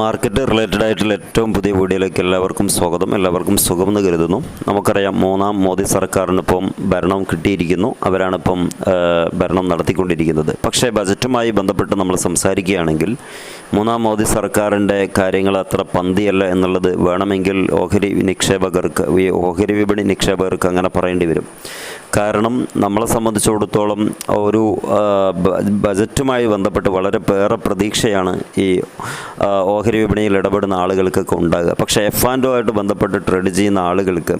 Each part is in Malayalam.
മാർക്കറ്റ് റിലേറ്റഡ് ആയിട്ടുള്ള ഏറ്റവും പുതിയ വീഡിയോയിലേക്ക് എല്ലാവർക്കും സ്വാഗതം. എല്ലാവർക്കും സുഖമെന്ന് കരുതുന്നു. നമുക്കറിയാം മൂന്നാം മോദി സർക്കാരിനിപ്പം ഭരണം കിട്ടിയിരിക്കുന്നു. അവരാണിപ്പം ഭരണം നടത്തിക്കൊണ്ടിരിക്കുന്നത്. പക്ഷേ ബജറ്റുമായി ബന്ധപ്പെട്ട് നമ്മൾ സംസാരിക്കുകയാണെങ്കിൽ മൂന്നാം മോദി സർക്കാരിന്റെ കാര്യങ്ങൾ അത്ര പന്തിയല്ല എന്നുള്ളത് വേണമെങ്കിൽ ഓഹരി നിക്ഷേപകർക്ക് ഓഹരി വിപണി നിക്ഷേപകർക്ക് അങ്ങനെ പറയേണ്ടി വരും. കാരണം നമ്മളെ സംബന്ധിച്ചിടത്തോളം ഒരു ബജറ്റുമായി ബന്ധപ്പെട്ട് വളരെ ഏറെ പ്രതീക്ഷയാണ് ഈ ഓഹരി വിപണിയിൽ ഇടപെടുന്ന ആളുകൾക്കൊക്കെ ഉണ്ടാകുക. പക്ഷേ എഫ് ആൻഡ് ആയിട്ട് ബന്ധപ്പെട്ട് ട്രേഡ് ചെയ്യുന്ന ആളുകൾക്ക്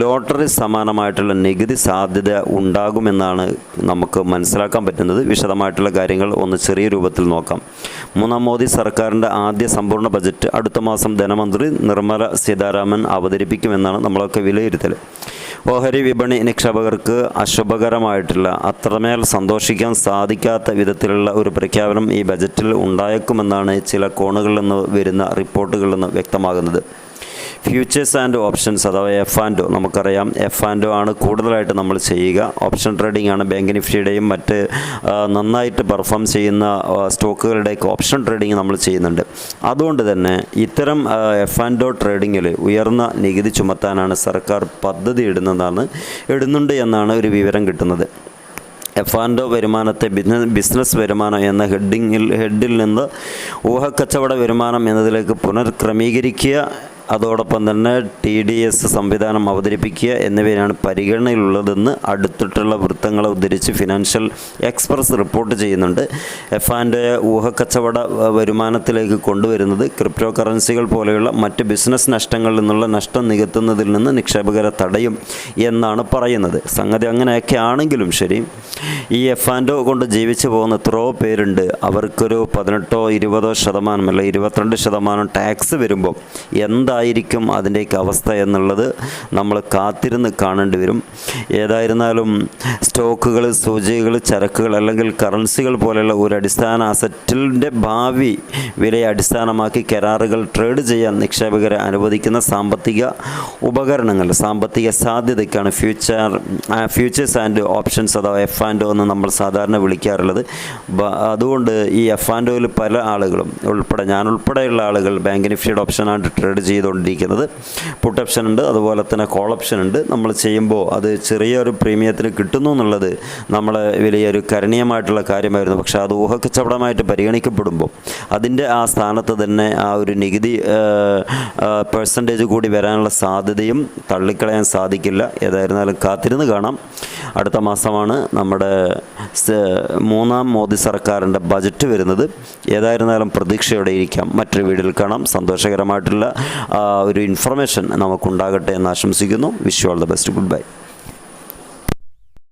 ലോട്ടറി സമാനമായിട്ടുള്ള നികുതി സാധ്യത ഉണ്ടാകുമെന്നാണ് നമുക്ക് മനസ്സിലാക്കാൻ പറ്റുന്നത്. വിശദമായിട്ടുള്ള കാര്യങ്ങൾ ഒന്ന് ചെറിയ രൂപത്തിൽ നോക്കാം. മൂന്നാം മോദി സർക്കാരിന്റെ ആദ്യ സമ്പൂർണ ബജറ്റ് അടുത്ത മാസം ധനമന്ത്രി നിർമ്മല സീതാരാമൻ അവതരിപ്പിക്കുമെന്നാണ് നമ്മളൊക്കെ വിലയിരുത്തൽ ഓഹരി വിപണി നിക്ഷേപകർക്ക് അശുഭകരമായിട്ടുള്ള അത്രമേൽ സന്തോഷിക്കാൻ സാധിക്കാത്ത വിധത്തിലുള്ള ഒരു പ്രഖ്യാപനം ഈ ബജറ്റിൽ ഉണ്ടായേക്കുമെന്നാണ് ചില കോണുകളിൽ നിന്ന് വരുന്ന റിപ്പോർട്ടുകളിൽ നിന്ന് വ്യക്തമാകുന്നത്. ഫ്യൂച്ചേഴ്സ് ആൻഡ് ഓപ്ഷൻസ് അഥവാ എഫ് ആൻഡ് നമുക്കറിയാം. എഫ് ആൻഡ് ആണ് കൂടുതലായിട്ട് നമ്മൾ ചെയ്യുക. ഓപ്ഷൻ ട്രേഡിംഗ് ആണ് ബാങ്ക് നിഫ്റ്റിയുടെയും മറ്റ് നന്നായിട്ട് പെർഫോം ചെയ്യുന്ന സ്റ്റോക്കുകളുടെയൊക്കെ ഓപ്ഷൻ ട്രേഡിംഗ് നമ്മൾ ചെയ്യുന്നുണ്ട്. അതുകൊണ്ട് തന്നെ ഇത്തരം എഫ് ആൻഡ് ട്രേഡിങ്ങിൽ ഉയർന്ന നികുതി ചുമത്താനാണ് സർക്കാർ പദ്ധതി ഇടുന്നതാണ് ഇടുന്നുണ്ട് എന്നാണ് ഒരു വിവരം കിട്ടുന്നത്. എഫ് ആൻഡ് വരുമാനത്തെ ബിസിനസ് ബിസിനസ് വരുമാനം എന്ന ഹെഡിങ്ങിൽ ഹെഡിൽ നിന്ന് ഊഹക്കച്ചവട വരുമാനം എന്നതിലേക്ക് പുനർക്രമീകരിക്കുക അതോടൊപ്പം തന്നെ ടി ഡി എസ് സംവിധാനം അവതരിപ്പിക്കുക എന്നിവയാണ് പരിഗണനയിലുള്ളതെന്ന് അടുത്തിട്ടുള്ള വൃത്തങ്ങളെ ഉദ്ധരിച്ച് ഫിനാൻഷ്യൽ എക്സ്പ്രസ് റിപ്പോർട്ട് ചെയ്യുന്നുണ്ട്. എഫ് ആൻഡ് ഊഹക്കച്ചവട വരുമാനത്തിലേക്ക് കൊണ്ടുവരുന്നത് ക്രിപ്റ്റോ കറൻസികൾ പോലെയുള്ള മറ്റ് ബിസിനസ് നഷ്ടങ്ങളിൽ നിന്നുള്ള നഷ്ടം നികത്തുന്നതിൽ നിന്ന് നിക്ഷേപകരെ തടയും എന്നാണ് പറയുന്നത്. സംഗതി അങ്ങനെയൊക്കെ ആണെങ്കിലും ശരി ഈ എഫ് ആൻഡ് കൊണ്ട് ജീവിച്ചു പോകുന്ന എത്രയോ പേരുണ്ട്. അവർക്കൊരു പതിനെട്ടോ ഇരുപതോ ശതമാനം അല്ല ഇരുപത്തിരണ്ട് ശതമാനം ടാക്സ് വരുമ്പോൾ എന്തായിരിക്കും അതിന്റെയൊക്കെ അവസ്ഥ എന്നുള്ളത് നമ്മൾ കാത്തിരുന്ന് കാണേണ്ടി വരും. ഏതായിരുന്നാലും സ്റ്റോക്കുകൾ സൂചികകൾ ചരക്കുകൾ അല്ലെങ്കിൽ കറൻസികൾ പോലെയുള്ള ഒരു അടിസ്ഥാന അസറ്റിന്റെ ഭാവി വിലയെ അടിസ്ഥാനമാക്കി കരാറുകൾ ട്രേഡ് ചെയ്യാൻ നിക്ഷേപകരെ അനുവദിക്കുന്ന സാമ്പത്തിക ഉപകരണങ്ങൾ സാമ്പത്തിക സാധ്യതയ്ക്കാണ് ഫ്യൂച്ചർ ഫ്യൂച്ചേഴ്സ് ആൻഡ് ഓപ്ഷൻസ് അഥവാ എഫ് ആൻഡ് എന്ന് നമ്മൾ സാധാരണ വിളിക്കാറുള്ളത്. അതുകൊണ്ട് ഈ എഫ് ആൻഡ് പല ആളുകളും ഉൾപ്പെടെ ഞാൻ ഉൾപ്പെടെയുള്ള ആളുകൾ ബാങ്ക് നിഫ്റ്റിയുടെ ഓപ്ഷനാണ് ട്രേഡ് ചെയ്തുകൊണ്ടിരിക്കുന്നത്. പുട്ട് ഓപ്ഷൻ ഉണ്ട് അതുപോലെ തന്നെ കോൾ ഓപ്ഷൻ ഉണ്ട്. നമ്മൾ ചെയ്യുമ്പോൾ അത് ചെറിയൊരു പ്രീമിയത്തിന് കിട്ടുന്നു എന്നുള്ളത് നമ്മൾ വലിയൊരു കരണീയമായിട്ടുള്ള കാര്യമായിരുന്നു. പക്ഷേ അത് ഊഹക്കച്ചവടമായിട്ട് പരിഗണിക്കപ്പെടുമ്പോൾ അതിന്റെ ആ സ്ഥാനത്ത് തന്നെ ആ ഒരു നികുതി പെർസെന്റേജ് കൂടി വരാനുള്ള സാധ്യതയും തള്ളിക്കളയാൻ സാധിക്കില്ല. ഏതായിരുന്നാലും കാത്തിരുന്ന് കാണാം. അടുത്ത മാസമാണ് നമ്മുടെ മൂന്നാം മോദി സർക്കാരിന്റെ ബജറ്റ് വരുന്നത്. ഏതായിരുന്നാലും പ്രതീക്ഷയോടെ ഇരിക്കാം. മറ്റൊരു വീഡിയോയിൽ കാണാം. സന്തോഷകരമായിട്ടുള്ള ഒരു ഇൻഫർമേഷൻ നമുക്കുണ്ടാകട്ടെ എന്ന് ആശംസിക്കുന്നു. Wish all the best good bye